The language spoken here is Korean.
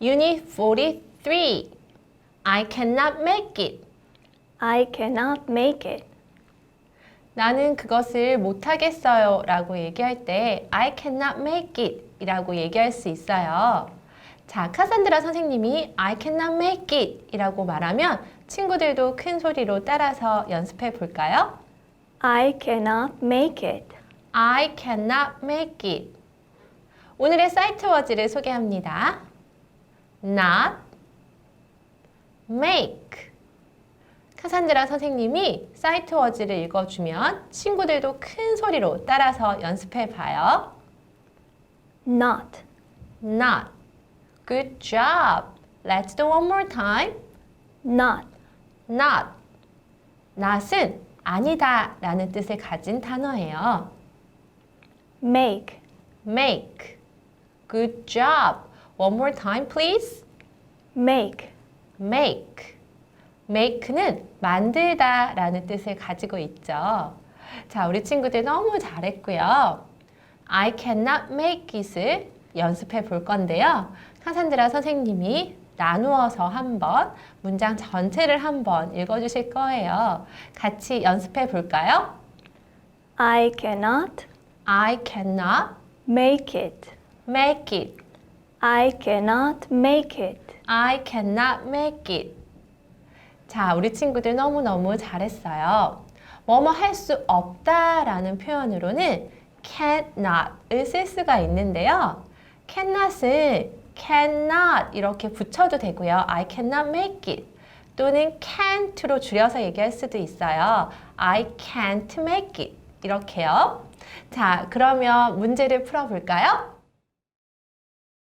Unit 43. I cannot make it. I cannot make it. 나는 그것을 못하겠어요 라고 얘기할 때 I cannot make it 이라고 얘기할 수 있어요. 자, 카산드라 선생님이 I cannot make it 이라고 말하면 친구들도 큰 소리로 따라서 연습해 볼까요? I cannot make it. I cannot make it. 오늘의 사이트 워즈를 소개합니다. Not, make. 카산드라 선생님이 사이트 워즈를 읽어주면 친구들도 큰 소리로 따라서 연습해 봐요. Not. not. Good job. Let's do one more time. Not. not. not은 아니다 라는 뜻을 가진 단어예요. Make. make. Good job. One more time, please. Make. make. make는 만들다 라는 뜻을 가지고 있죠. 자, 우리 친구들 너무 잘했고요. I cannot make it을 연습해 볼 건데요. 카산드라 선생님이 나누어서 한번 문장 전체를 한번 읽어 주실 거예요. 같이 연습해 볼까요? I cannot I cannot make it. make it. I cannot make it. I cannot make it. 자, 우리 친구들 너무너무 잘했어요. 뭐뭐 할 수 없다라는 표현으로는 cannot을 쓸 수가 있는데요. cannot을 cannot 이렇게 붙여도 되고요. I cannot make it. 또는 can't로 줄여서 얘기할 수도 있어요. I can't make it. 이렇게요. 자, 그러면 문제를 풀어볼까요?